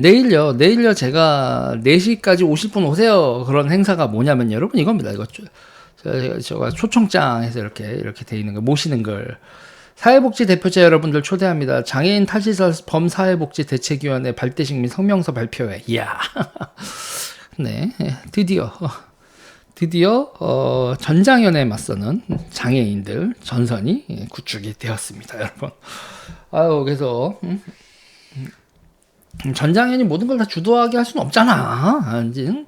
내일요, 내일요, 제가 4시까지 오실 분 오세요. 그런 행사가 뭐냐면 여러분 이겁니다. 이거 저, 저, 저가 초청장에서 이렇게, 이렇게 돼 있는 거, 모시는 걸. 사회복지 대표자 여러분들 초대합니다. 장애인 탈시설 범사회복지 대책위원회 발대식 및 성명서 발표회. 이야. 네, 드디어. 드디어 어, 전장현에 맞서는 장애인들 전선이 예, 구축이 되었습니다, 여러분. 아유, 그래서 음, 음, 전장현이 모든 걸 다 주도하게 할 수는 없잖아. 아니,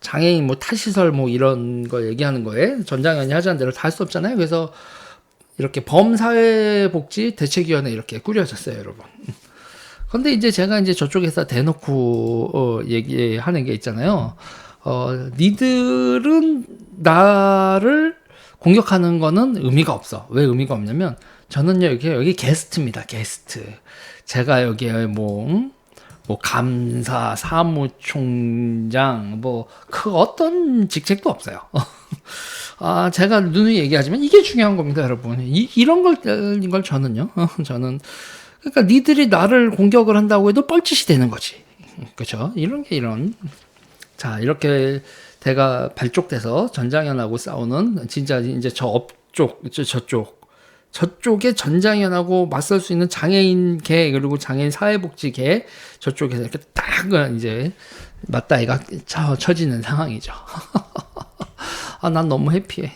장애인 뭐 탈시설 뭐 이런 거 얘기하는 거에 전장현이 하자는 대로 다 할 수 없잖아요. 그래서 이렇게 범사회복지 대책위원회 이렇게 꾸려졌어요, 여러분. 근데 이제 제가 이제 저쪽에서 대놓고 어, 얘기하는 게 있잖아요. 어, 니들은 나를 공격하는 거는 의미가 없어. 왜 의미가 없냐면 저는요 여기 여기 게스트입니다. 게스트. 제가 여기에 뭐 음? 뭐 감사, 사무총장, 뭐 그 어떤 직책도 없어요. 아 제가 누누이 얘기하지만 이게 중요한 겁니다, 여러분. 이, 이런 걸 이걸 저는요. 저는 그러니까 니들이 나를 공격을 한다고 해도 뻘짓이 되는 거지. 그렇죠? 이런 게 이런 자, 이렇게 대가 발족돼서 전장현하고 싸우는 진짜 이제 저 업쪽, 저, 저쪽, 저쪽에 전장현하고 맞설 수 있는 장애인 계 그리고 장애인 사회복지 계 저쪽에서 이렇게 딱 이제 맞다이가 쳐, 쳐지는 상황이죠. 아, 난 너무 해피해.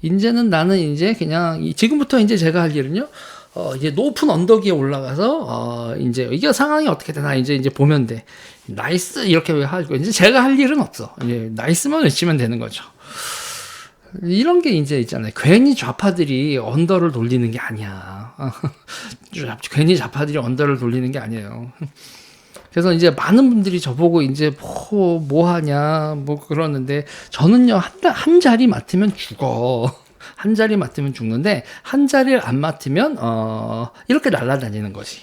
이제는 나는 이제 그냥 지금부터 이제 제가 할 일은요. 어, 이제 높은 언덕 위에 올라가서, 어, 이제, 이게 상황이 어떻게 되나, 이제, 이제 보면 돼. 나이스, 이렇게 하고, 이제 제가 할 일은 없어. 이제, 나이스만 외치면 되는 거죠. 이런 게 이제 있잖아요. 괜히 좌파들이 언더를 돌리는 게 아니야. 괜히 좌파들이 언더를 돌리는 게 아니에요. 그래서 이제 많은 분들이 저보고 이제 뭐, 뭐 하냐, 뭐 그러는데, 저는요, 한, 한 자리 맡으면 죽어. 한 자리 맡으면 죽는데 한 자리를 안 맡으면 어 이렇게 날아다니는 거지.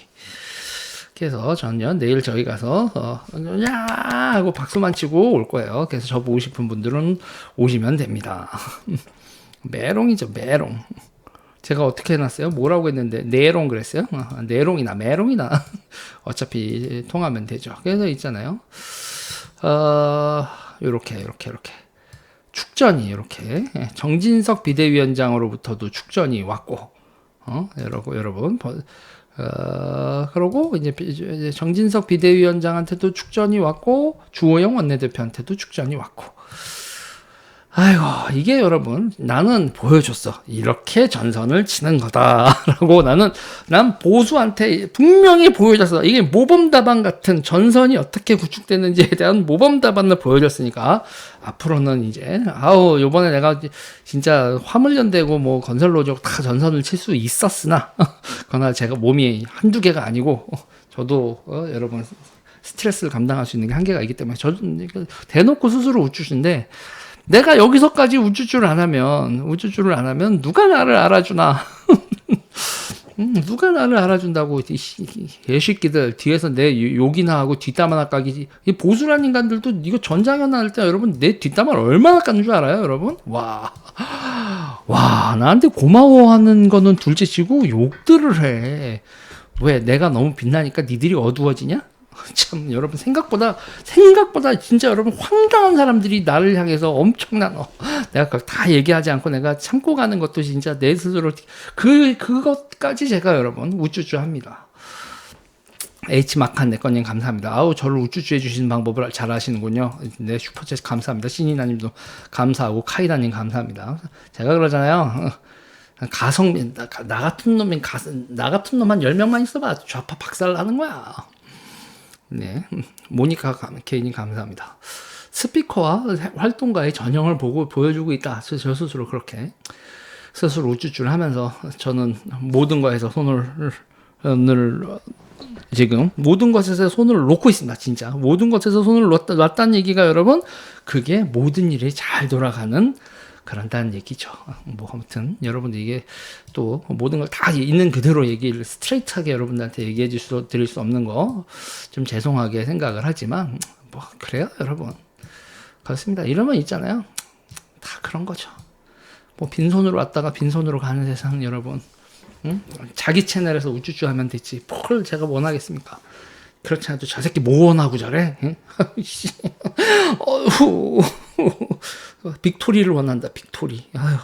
그래서 저는요 내일 저희 가서 어, 야 하고 박수만 치고 올 거예요. 그래서 저 보고 싶은 분들은 오시면 됩니다. 메롱이죠 메롱. 제가 어떻게 해놨어요? 뭐라고 했는데 내롱 그랬어요? 어, 내롱이나 메롱이나 어차피 통하면 되죠. 그래서 있잖아요. 어 요렇게 요렇게 요렇게 축전이 이렇게 예, 정진석 비대위원장으로부터도 축전이 왔고 어 여러분 여러분 어 그러고 이제 정진석 비대위원장한테도 축전이 왔고 주호영 원내대표한테도 축전이 왔고 아이고 이게 여러분 나는 보여줬어. 이렇게 전선을 치는 거다라고 나는 난 보수한테 분명히 보여줬어. 이게 모범답안 같은 전선이 어떻게 구축되는지에 대한 모범답안을 보여줬으니까 앞으로는 이제 아우 요번에 내가 진짜 화물연대고 뭐 건설로족 다 전선을 칠 수 있었으나 그러나 제가 몸이 한두 개가 아니고 저도 어, 여러분 스트레스를 감당할 수 있는 게 한계가 있기 때문에 저 대놓고 스스로 우쭈신데 내가 여기서까지 우쭈쭈를 안 하면 우쭈쭈를 안 하면 누가 나를 알아주나? 음, 누가 나를 알아준다고 이 개새끼들 뒤에서 내 욕이나 하고 뒷담 화나 까기 이 보수란 인간들도 이거 전장현 할때 여러분 내 뒷담을 얼마나 깎는 줄 알아요 여러분 와 와, 나한테 고마워하는 거는 둘째치고 욕들을 해. 왜? 내가 너무 빛나니까 니들이 어두워지냐? 참 여러분 생각보다 생각보다 진짜 여러분 황당한 사람들이 나를 향해서 엄청난 어, 내가 다 얘기하지 않고 내가 참고 가는 것도 진짜 내 스스로 그 그것까지 제가 여러분 우쭈쭈합니다. H 마칸 내꺼님 감사합니다. 아우 저를 우쭈쭈 해주시는 방법을 잘 아시는군요. 네 슈퍼챗 감사합니다. 신이나님도 감사하고 카이다님 감사합니다. 제가 그러잖아요. 가성비 나, 나 같은 놈인 가, 나 같은 놈한 10명만 있어봐 좌파 박살 나는 거야. 네. 모니카 개인이 감사합니다. 스피커와 활동가의 전형을 보고 보여주고 있다. 저 스스로 그렇게 스스로 우쭈쭈를 하면서 저는 모든 것에서 손을 지금 모든 것에서 손을 놓고 있습니다. 진짜 모든 것에서 손을 놨다, 놨다는 얘기가 여러분 그게 모든 일이 잘 돌아가는 그런다는 얘기죠. 뭐 아무튼 여러분들 이게 또 모든 걸 다 있는 그대로 얘기를 스트레이트하게 여러분들한테 얘기해 줄 수, 드릴 수 없는 거 좀 죄송하게 생각을 하지만 뭐 그래요 여러분 그렇습니다. 이러면 있잖아요. 다 그런 거죠. 뭐 빈손으로 왔다가 빈손으로 가는 세상 여러분 응? 자기 채널에서 우쭈쭈 하면 되지 뭘 제가 원하겠습니까? 그렇지 않아도 저 새끼 뭐 원하고 저래? 응? 씨. 어휴. 빅토리를 원한다. 빅토리. 아휴.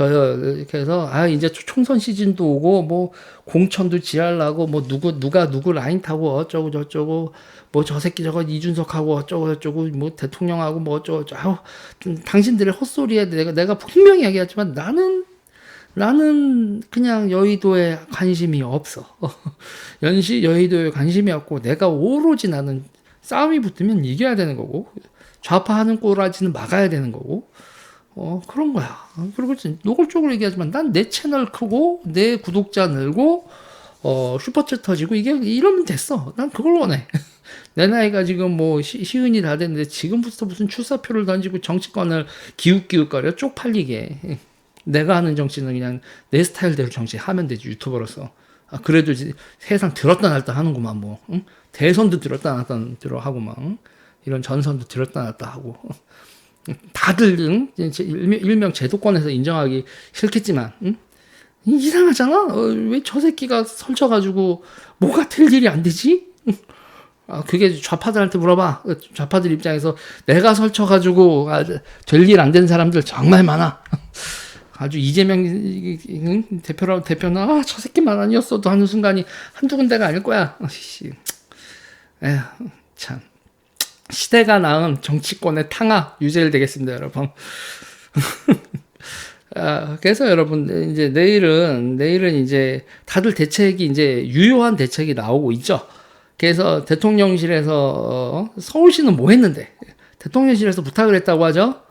이렇게 해서 아 이제 총선 시즌도 오고 뭐 공천도 지랄나고 뭐 누구 누가 누구 라인 타고 어쩌고 저쩌고 뭐 저 새끼 저거 이준석하고 어쩌고 저쩌고 뭐 대통령하고 뭐 어쩌고 저쩌고 아우 당신들의 헛소리에 내가 내가 분명히 얘기하지만 나는 나는 그냥 여의도에 관심이 없어. 연시 여의도에 관심이 없고 내가 오로지 나는 싸움이 붙으면 이겨야 되는 거고 좌파하는 꼬라지는 막아야 되는 거고 어 그런 거야. 그리고 노골적으로 얘기하지만 난 내 채널 크고 내 구독자 늘고 어 슈퍼챗 터지고 이게 이러면 됐어. 난 그걸 원해. 내 나이가 지금 뭐 시, 시은이 다 됐는데 지금부터 무슨 출사표를 던지고 정치권을 기웃기웃거려 쪽팔리게. 내가 하는 정치는 그냥 내 스타일대로 정치하면 되지 유튜버로서. 아, 그래도 이제 세상 들었다 놨다 하는구만 뭐. 응? 대선도 들었다 놨다 들어 하고 막 응? 이런 전선도 들었다 놨다 하고. 다들 응? 일명, 일명 제도권에서 인정하기 싫겠지만 응? 이상하잖아. 어, 왜저 새끼가 설쳐가지고 뭐가 될 일이 안 되지? 아, 그게 좌파들한테 물어봐. 좌파들 입장에서 내가 설쳐가지고 아, 될일 안 된 사람들 정말 많아. 아주 이재명 대표라 대표는 아, 저 새끼만 아니었어도 하는 순간이 한두 군데가 아닐 거야. 씨. 에휴, 참. 시대가 낳은 정치권의 탕화 유죄를 되겠습니다, 여러분. 아, 그래서 여러분 이제 내일은 내일은 이제 다들 대책이 이제 유효한 대책이 나오고 있죠. 그래서 대통령실에서 어, 서울시는 뭐 했는데 대통령실에서 부탁을 했다고 하죠.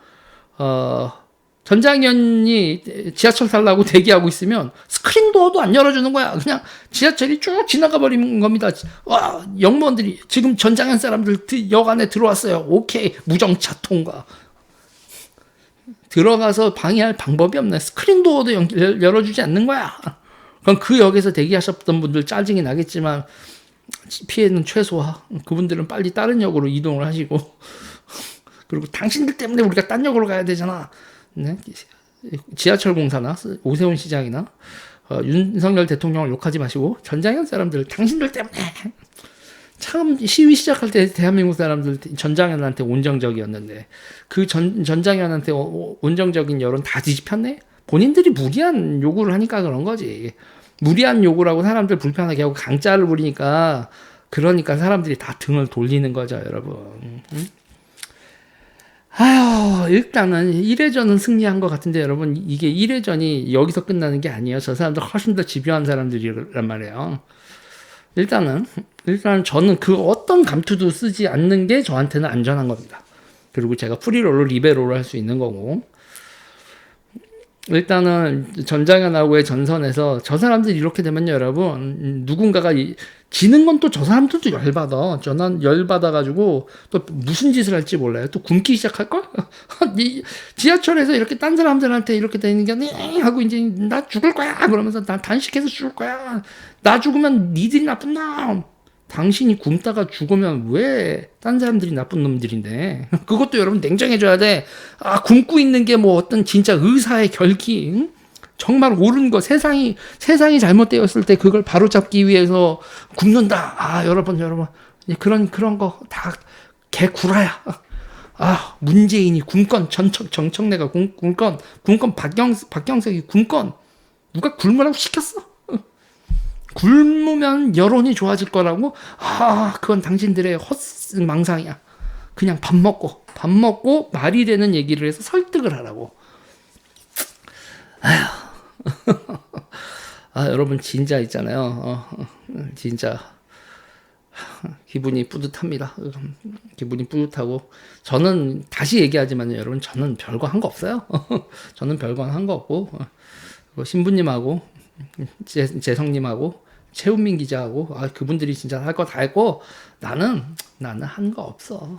어, 전장현이 지하철 탈라고 대기하고 있으면 스크린 도어도 안 열어주는 거야. 그냥 지하철이 쭉 지나가 버리는 겁니다. 와, 영무원들이 지금 전장현 사람들 역 안에 들어왔어요. 오케이. 무정차 통과. 들어가서 방해할 방법이 없네. 스크린 도어도 열어주지 않는 거야. 그럼 그 역에서 대기하셨던 분들 짜증이 나겠지만 피해는 최소화. 그분들은 빨리 다른 역으로 이동을 하시고 그리고 당신들 때문에 우리가 딴 역으로 가야 되잖아. 네? 지하철 공사나 오세훈 시장이나 어, 윤석열 대통령을 욕하지 마시고 전장현 사람들 당신들 때문에 참 시위 시작할 때 대한민국 사람들 전장현한테 온정적이었는데 그 전, 전장현한테 온정적인 여론 다 뒤집혔네? 본인들이 무리한 요구를 하니까 그런 거지. 무리한 요구라고 사람들 불편하게 하고 강짜를 부리니까 그러니까 사람들이 다 등을 돌리는 거죠, 여러분. 응? 아휴, 일단은 1회전은 승리한 것 같은데 여러분, 이게 1회전이 여기서 끝나는 게 아니에요. 저 사람들 훨씬 더 집요한 사람들이란 말이에요. 일단은, 일단 저는 그 어떤 감투도 쓰지 않는 게 저한테는 안전한 겁니다. 그리고 제가 프리롤로 리베로를 할 수 있는 거고. 일단은 전장현하고의 전선에서 저 사람들이 이렇게 되면 여러분 누군가가 지는 건 또 저 사람들도 열받아. 저는 열받아가지고 또 무슨 짓을 할지 몰라요. 또 굶기 시작할걸? 지하철에서 이렇게 딴 사람들한테 이렇게 되는 게 아니 하고 이제 나 죽을 거야 그러면서 나 단식해서 죽을 거야. 나 죽으면 니들이 나쁜 놈. 당신이 굶다가 죽으면 왜 딴 사람들이 나쁜 놈들인데 그것도 여러분 냉정해줘야 돼. 아 굶고 있는 게 뭐 어떤 진짜 의사의 결기 응? 정말 옳은 거 세상이 세상이 잘못되었을 때 그걸 바로잡기 위해서 굶는다. 아 여러분 여러분 그런 그런 거 다 개구라야. 아 문재인이 군건 전청 정청래가 군, 군건 군건 박경 박경석이 군건 누가 굶으라고 시켰어? 굶으면 여론이 좋아질 거라고? 아, 그건 당신들의 헛 망상이야. 그냥 밥 먹고, 밥 먹고 말이 되는 얘기를 해서 설득을 하라고. 아, 여러분, 진짜 있잖아요. 어, 어, 진짜. 기분이 뿌듯합니다. 기분이 뿌듯하고. 저는 다시 얘기하지만 여러분, 저는 별거 한 거 없어요. 저는 별거 한 거 없고. 어, 신부님하고, 재, 재성님하고, 최훈민 기자하고 아 그분들이 진짜 할 거 다 했고 나는 나는 한 거 없어.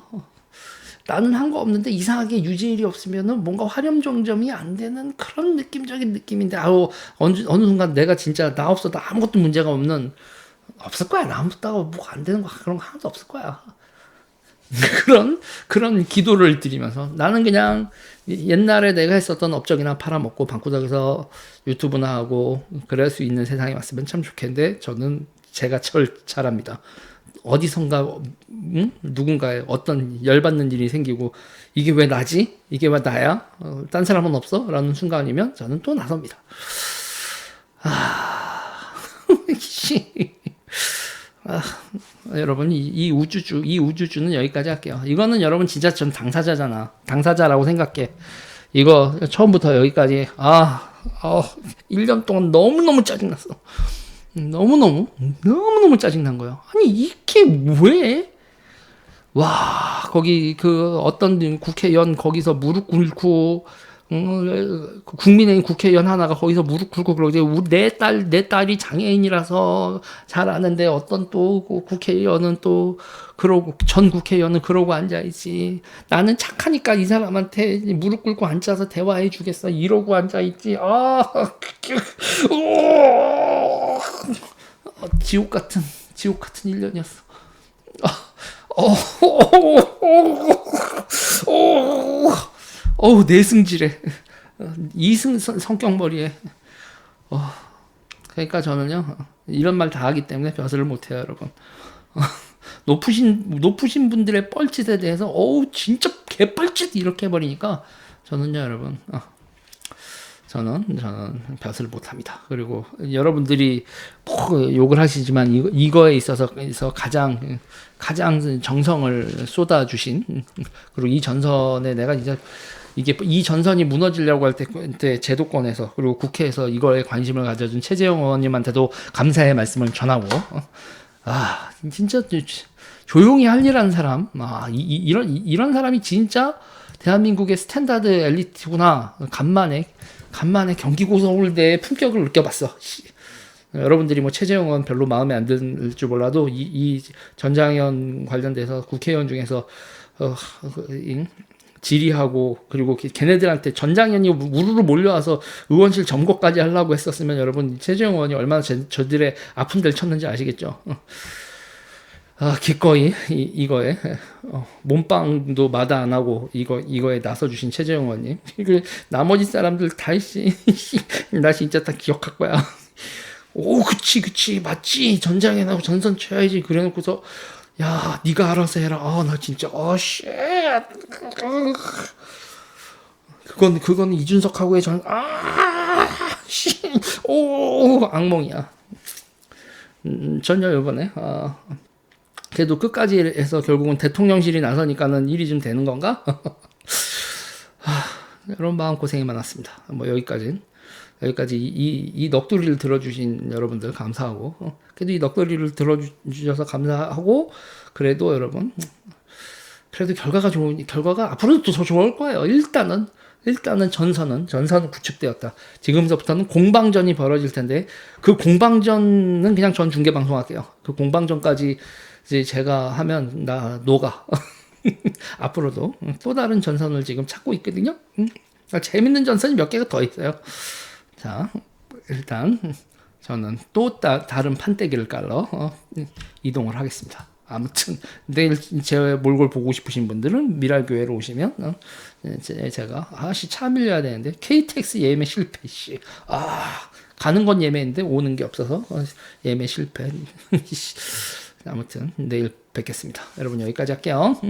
나는 한 거 없는데 이상하게 유지일이 없으면은 뭔가 화렴정점이 안 되는 그런 느낌적인 느낌인데 아우 어느 어느 순간 내가 진짜 나 없어도 아무것도 문제가 없는 없을 거야 나 없다고 뭐가 안 되는 거 그런 거 하나도 없을 거야. 그런 그런 기도를 드리면서 나는 그냥 옛날에 내가 했었던 업적이나 팔아먹고 방구석에서 유튜브나 하고 그럴 수 있는 세상이 왔으면 참 좋겠는데 저는 제가 철 잘합니다. 어디선가 음? 누군가의 어떤 열받는 일이 생기고 이게 왜 나지? 이게 왜 나야? 어, 딴 사람은 없어? 라는 순간이면 저는 또 나섭니다. 아, 씨. 아, 여러분 이, 이 우주주 이 우주주는 여기까지 할게요. 이거는 여러분 진짜 전 당사자잖아. 당사자라고 생각해. 이거 처음부터 여기까지 아, 어, 1년 동안 너무너무 짜증났어. 너무너무 너무너무 짜증난 거예요. 아니 이게 왜? 와 거기 그 어떤 국회의원 거기서 무릎 꿇고 음, 국민의힘 국회의원 하나가 거기서 무릎 꿇고 그러고 내 딸 내 딸이 장애인이라서 잘 아는데 어떤 또그 국회의원은 또 그러고 전 국회의원은 그러고 앉아 있지. 나는 착하니까 이 사람한테 무릎 꿇고 앉아서 대화해 주겠어. 이러고 앉아 있지. 아 어, 지옥 같은 지옥 같은 1년이었어. 어, 어, 어, 어, 내 승질에. 이승 성격머리에. 어, 그러니까 저는요 이런 말 다 하기 때문에 벼슬을 못해요 여러분. 어, 높으신 높으신 분들의 뻘짓에 대해서 어우 진짜 개뻘짓! 이렇게 해버리니까 저는요 여러분 어, 저는 저는 벼슬을 못합니다. 그리고 여러분들이 뭐 욕을 하시지만 이거, 이거에 있어서 가장 가장 정성을 쏟아주신 그리고 이 전선에 내가 이제 이게 이 전선이 무너지려고 할 때 제도권에서 그리고 국회에서 이거에 관심을 가져준 최재형 의원님한테도 감사의 말씀을 전하고 아 진짜 조용히 할 일하는 사람. 아 이, 이런 이런 사람이 진짜 대한민국의 스탠다드 엘리트구나. 간만에 간만에 경기고 서울대의 품격을 느껴봤어. 여러분들이 뭐 최재형 의원 별로 마음에 안들줄 몰라도 이, 이 전장현 관련돼서 국회의원 중에서 어, 그, 질의하고 그리고 걔네들한테 전장현이 우르르 몰려와서 의원실 점거까지 하려고 했었으면 여러분 최재형 의원이 얼마나 제, 저들의 아픈 데를 쳤는지 아시겠죠? 아, 기꺼이 이, 이거에 어, 몸빵도 마다 안 하고 이거 이거에 나서 주신 최재형 의원님. 그 나머지 사람들 다시 나 진짜 다 기억할 거야. 오, 그치, 그치, 맞지. 전장에 나고 전선 쳐야지. 그래놓고서 야, 네가 알아서 해라. 아, 나 진짜 어, 쉣. 그건 그건 이준석하고의 전 아, 씨, 오, 악몽이야. 음, 전혀 이번에 아. 그래도 끝까지 해서 결국은 대통령실이 나서니까는 일이 좀 되는 건가? 하, 여러분 마음 고생이 많았습니다. 뭐 여기까지 여기까지 이, 이, 이 넋두리를 들어주신 여러분들 감사하고 어, 그래도 이 넋두리를 들어주셔서 감사하고 그래도 여러분 그래도 결과가 좋은 결과가 앞으로도 더 좋을 거예요. 일단은 일단은 전선은 전선은 구축되었다. 지금서부터는 공방전이 벌어질 텐데 그 공방전은 그냥 전 중계 방송 할게요. 그 공방전까지 이제 제가 하면 나 녹아. 앞으로도 또 다른 전선을 지금 찾고 있거든요. 그러니까 재밌는 전선이 몇 개가 더 있어요. 자, 일단 저는 또 따, 다른 판때기를 깔러 어, 이동을 하겠습니다. 아무튼 내일 제 몰골 보고 싶으신 분들은 미랄 교회로 오시면 어, 제가 아씨 차 밀려야 되는데 KTX 예매 실패 씨. 아 가는 건 예매인데 오는 게 없어서 어, 예매 실패. 아무튼 내일 뵙겠습니다. 여러분 여기까지 할게요.